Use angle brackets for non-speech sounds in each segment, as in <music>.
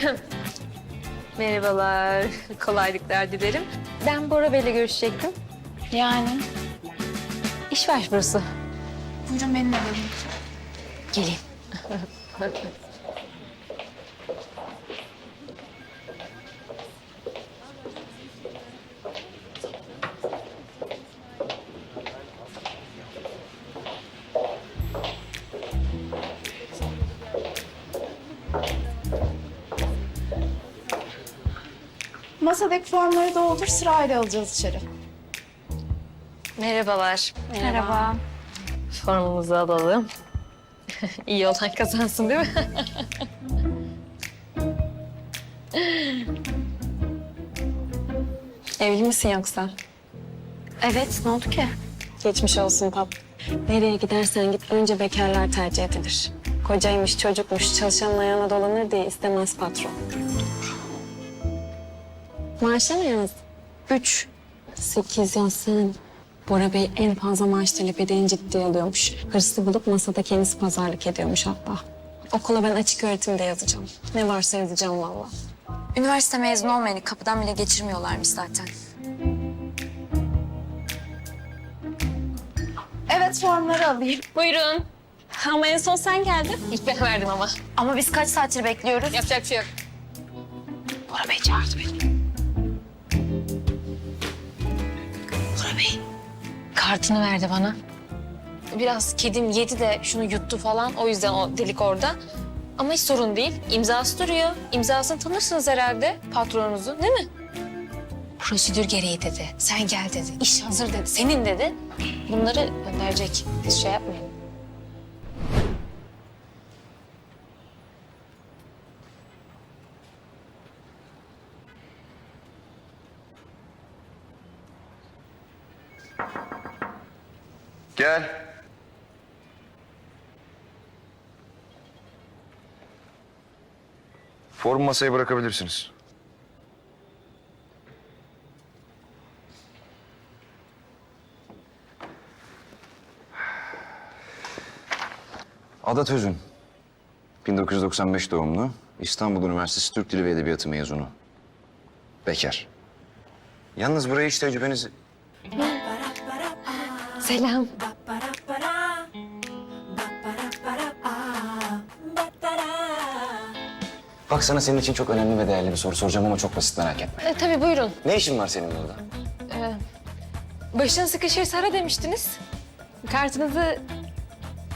<laughs> Merhabalar, <laughs> kolaylıklar dilerim. Ben Bora Bey'le görüşecektim. Yani? İş başvurusu. Buyurun benimle gelin. Geleyim. <laughs> Masadaki formları doldur sırayla alacağız içeri. Merhabalar. Merhaba. Formumuzu alalım. <laughs> İyi olan kazansın değil mi? <laughs> Evli misin yoksa? Evet ne oldu ki? Geçmiş olsun pap. Nereye gidersen git önce bekarlar tercih edilir. Kocaymış, çocukmuş, çalışanın ayağına dolanır diye istemez patron. Maaşa ne yazdın? Üç. Sekiz yazsın. Bora Bey en fazla maaş talep edeni ciddiye alıyormuş. Hırslı bulup masada kendisi pazarlık ediyormuş hatta. Okula ben açık öğretimde yazacağım. Ne varsa yazacağım vallahi. Üniversite mezunu olmayanı kapıdan bile geçirmiyorlarmış zaten. Evet formları alayım. Buyurun. Ama en son sen geldin. İlk ben verdim ama. Ama biz kaç saattir bekliyoruz? Yapacak bir şey yok. Bora Bey çağırdı beni. Kartını verdi bana. Biraz kedim yedi de şunu yuttu falan. O yüzden o delik orada. Ama hiç sorun değil. İmzası duruyor. İmzasını tanırsınız herhalde patronunuzu değil mi? Prosedür gereği dedi. Sen gel dedi. İş hazır dedi. Senin dedi. Bunları gönderecek. Biz şey yapmayın. Gel. Form masaya bırakabilirsiniz. Ada Tözün. 1995 doğumlu. İstanbul Üniversitesi Türk Dili ve Edebiyatı mezunu. Bekar. Yalnız buraya hiç tecrübenizi... Selam. Bak sana senin için çok önemli ve değerli bir soru soracağım ama çok basit merak etme. E, tabii buyurun. Ne işin var senin burada? Başın sıkışırsa ara demiştiniz. Kartınızı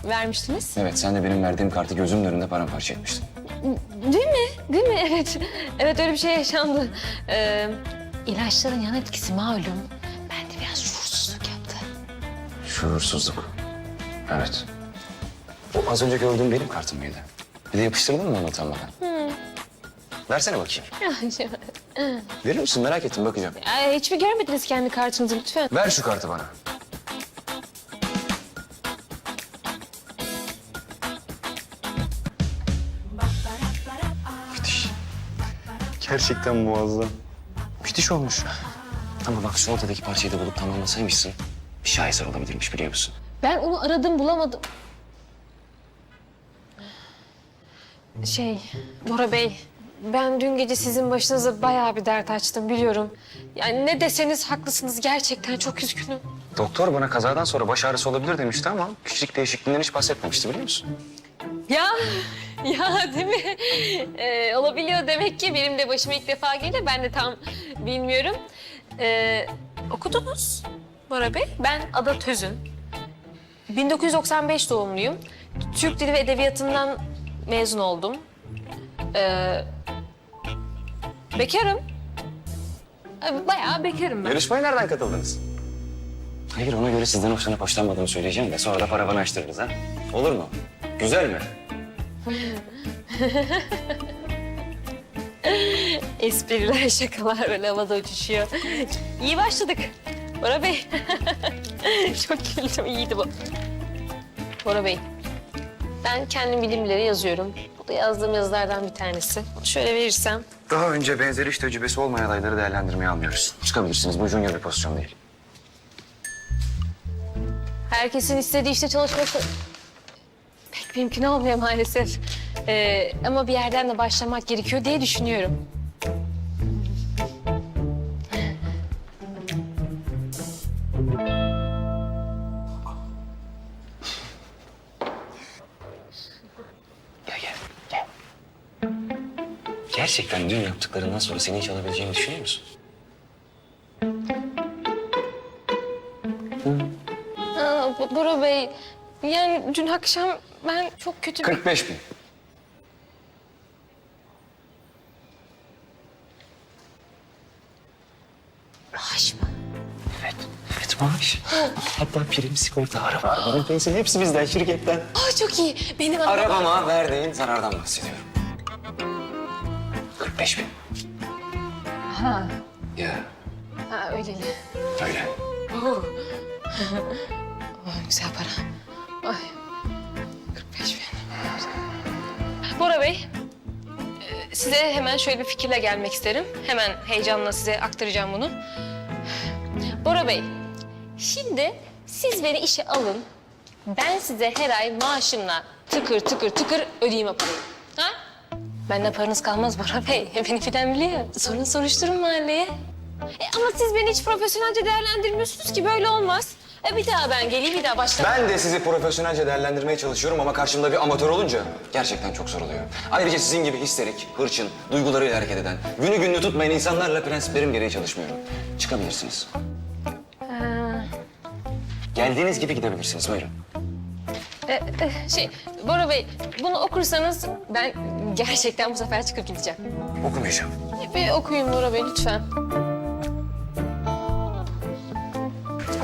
vermiştiniz. Evet, sen de benim verdiğim kartı gözümün önünde paramparça etmiştin. Değil mi? Değil mi? Evet. Evet öyle bir şey yaşandı. Ee, ilaçların yan etkisi malum. Şuursuzluk. Evet. O az önce gördüğüm benim kartım mıydı? Bir de yapıştırdın mı onu utanmadan? Versene bakayım. <laughs> Verir misin? Merak ettim, bakacağım. Ay, hiç mi görmediniz kendi kartınızı lütfen? Ver şu kartı bana. Müthiş. Gerçekten muazzam. Müthiş olmuş. Ama bak şu ortadaki parçayı da bulup tamamlasaymışsın. Bir şaheser olabilirmiş biliyor musun? Ben onu aradım bulamadım. Şey, Bora Bey, ben dün gece sizin başınıza bayağı bir dert açtım biliyorum. Yani ne deseniz haklısınız gerçekten çok üzgünüm. Doktor bana kazadan sonra baş ağrısı olabilir demişti ama küçük değişikliğinden hiç bahsetmemişti biliyor musun? Ya, <laughs> ya değil mi? Ee, olabiliyor demek ki benim de başıma ilk defa geliyor. Ben de tam bilmiyorum. Ee, okudunuz Bora Bey. Ben Ada Tözün. 1995 doğumluyum. Türk Dili ve Edebiyatı'ndan mezun oldum. Ee, bekarım. Ee, Bayağı bekarım ben. Yarışmaya nereden katıldınız? Hayır ona göre sizden hoşlanıp hoşlanmadığımı söyleyeceğim de sonra da paravanı açtırırız ha. Olur mu? Güzel mi? <laughs> Espriler, şakalar böyle havada uçuşuyor. İyi başladık. Bora Bey. <laughs> Çok güldüm, iyiydi bu. Bora Bey, ben kendim bilimleri yazıyorum. Bu da yazdığım yazılardan bir tanesi. Şöyle verirsem. Daha önce benzer iş tecrübesi olmayan adayları değerlendirmeye almıyoruz. Çıkabilirsiniz. Bu junior bir pozisyon değil. Herkesin istediği işte çalışması pek mümkün olmuyor maalesef. Ee, ama bir yerden de başlamak gerekiyor diye düşünüyorum. Yaptıklarından sonra seni hiç alabileceğimi düşünüyor musun? Aa, B- Bora Bey, yani dün akşam ben çok kötü... 45 bin. Maaş mı? Evet. Evet maaş. Hatta prim, sigorta, araba, arabanın pensiyonu hepsi bizden, şirketten. Aa, çok iyi. Benim arabam... Arabama verdiğin zarardan bahsediyorum. 45 bin. Ha, Ya ha öyle mi? öyle. Ay, <laughs> güzel para. Ay, 45 bin. Bora Bey, e, size hemen şöyle bir fikirle gelmek isterim. Hemen heyecanla size aktaracağım bunu. Bora Bey, şimdi siz beni işe alın. Ben size her ay maaşımla tıkır tıkır tıkır ödeyeyim o parayı. Benden paranız kalmaz Bora Bey. Beni filan biliyor. Sorun soruşturun mahalleye. E, ama siz beni hiç profesyonelce değerlendirmiyorsunuz ki böyle olmaz. E, bir daha ben geleyim, bir daha baştan. Ben de sizi profesyonelce değerlendirmeye çalışıyorum ama karşımda bir amatör olunca gerçekten çok zor oluyor. Ayrıca sizin gibi histerik, hırçın, duygularıyla hareket eden, günü gününü tutmayan insanlarla prensiplerim gereği çalışmıyorum. Çıkabilirsiniz. Geldiğiniz gibi gidebilirsiniz. Buyurun. E, e, şey, Bora Bey, bunu okursanız ben gerçekten bu sefer çıkıp gideceğim. Okumayacağım. E, Bir okuyun Bora Bey lütfen.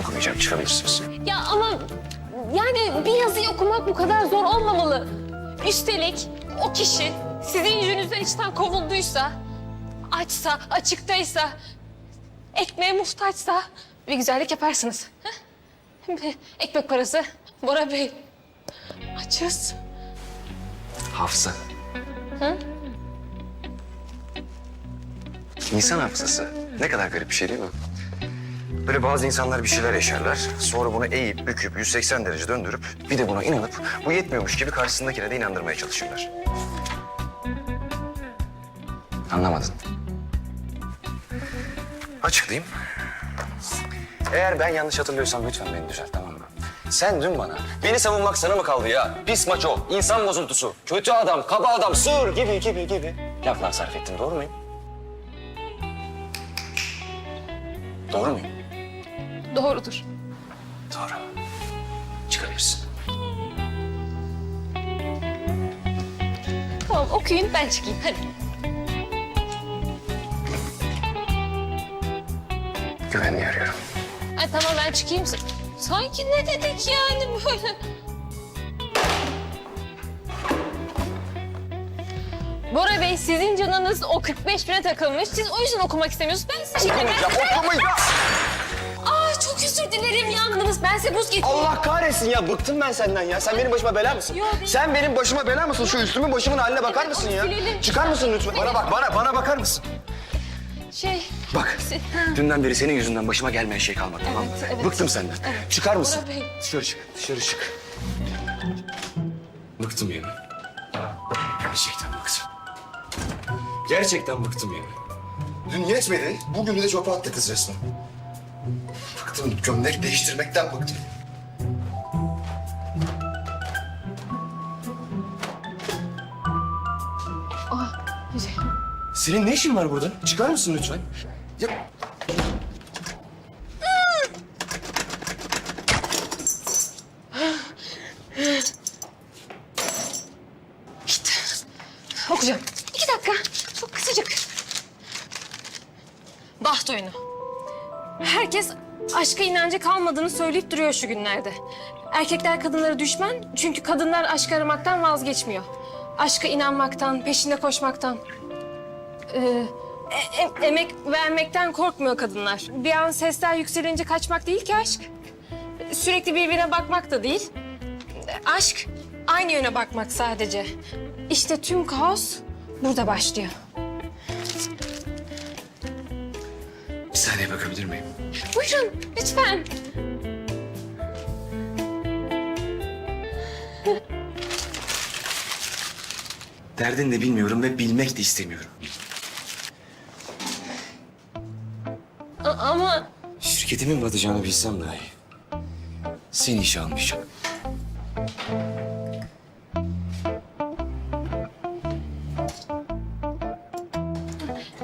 Okumayacağım. Çıkabilirsiniz. Ya ama yani bir yazıyı okumak bu kadar zor olmamalı. Üstelik o kişi sizin yüzünüzden içten kovulduysa, açsa, açıktaysa, ekmeğe muhtaçsa bir güzellik yaparsınız. Heh? Ekmek parası. Bora Bey, açız. Hafıza. İnsan hafızası. Ne kadar garip bir şey değil mi? Böyle bazı insanlar bir şeyler yaşarlar. Sonra bunu eğip, büküp, 180 derece döndürüp... ...bir de buna inanıp bu yetmiyormuş gibi karşısındakine de inandırmaya çalışırlar. Anlamadın. Açıklayayım. Eğer ben yanlış hatırlıyorsam lütfen beni düzelt tamam? Sen dün bana beni savunmak sana mı kaldı ya? Pis maço, insan bozuntusu, kötü adam, kaba adam, sığır gibi gibi gibi laflar sarf ettin doğru muyum? Doğru muyum? Doğrudur. Doğru. Çıkabilirsin. Tamam okuyun ben çıkayım hadi. Güvenliği arıyorum. Ay tamam ben çıkayım. Sanki ne dedik yani böyle? Bora Bey sizin canınız o 45 bine takılmış. Siz o yüzden okumak istemiyorsunuz. Ben size şeker... okumayacağım. Aa çok özür dilerim yandınız. Ben size buz getireyim. Allah kahretsin ya bıktım ben senden ya. Sen benim başıma bela mısın? Yo, değil. Sen benim başıma bela mısın? Şu üstümün başımın haline bakar Evet, mısın onu ya? silelim. Çıkar mısın lütfen? Bana bak, bana bana bakar mısın? Şey... Bak, si- dünden beri senin yüzünden başıma gelmeyen şey kalmadı tamam mı? Evet, evet. Bıktım senden. Çıkar mısın? Bey. Dışarı çık, dışarı çık. Bıktım yani. Gerçekten bıktım. Gerçekten bıktım yani. Dün yetmedi. Bugün de çöpe attı kız resmen. Bıktım. Gömlek değiştirmekten bıktım. Senin ne işin var burada? Çıkar mısın lütfen? Ya İşte okuyacağım. İki dakika. Çok kısacık. Baht oyunu. Herkes aşka inancı kalmadığını söyleyip duruyor şu günlerde. Erkekler kadınlara düşman çünkü kadınlar aşk aramaktan vazgeçmiyor. Aşka inanmaktan, peşinde koşmaktan. Ee, e- e- emek vermekten korkmuyor kadınlar. Bir an sesler yükselince kaçmak değil ki aşk. Sürekli birbirine bakmak da değil. Aşk aynı yöne bakmak sadece. İşte tüm kaos burada başlıyor. Bir saniye bakabilir miyim? Buyurun lütfen. Derdin de bilmiyorum ve bilmek de istemiyorum. Şirketimin batacağını bilsem dahi seni işe almayacağım.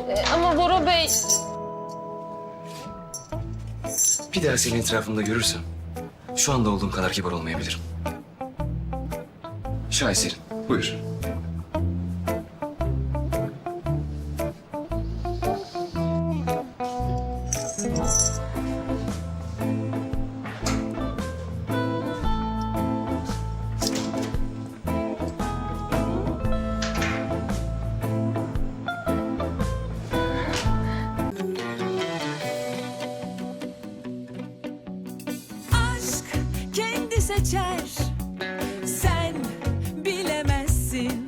e, ama Bora Bey Bir daha senin etrafımda görürsem şu anda olduğum kadar kibar olmayabilirim. Şaheserin, buyur.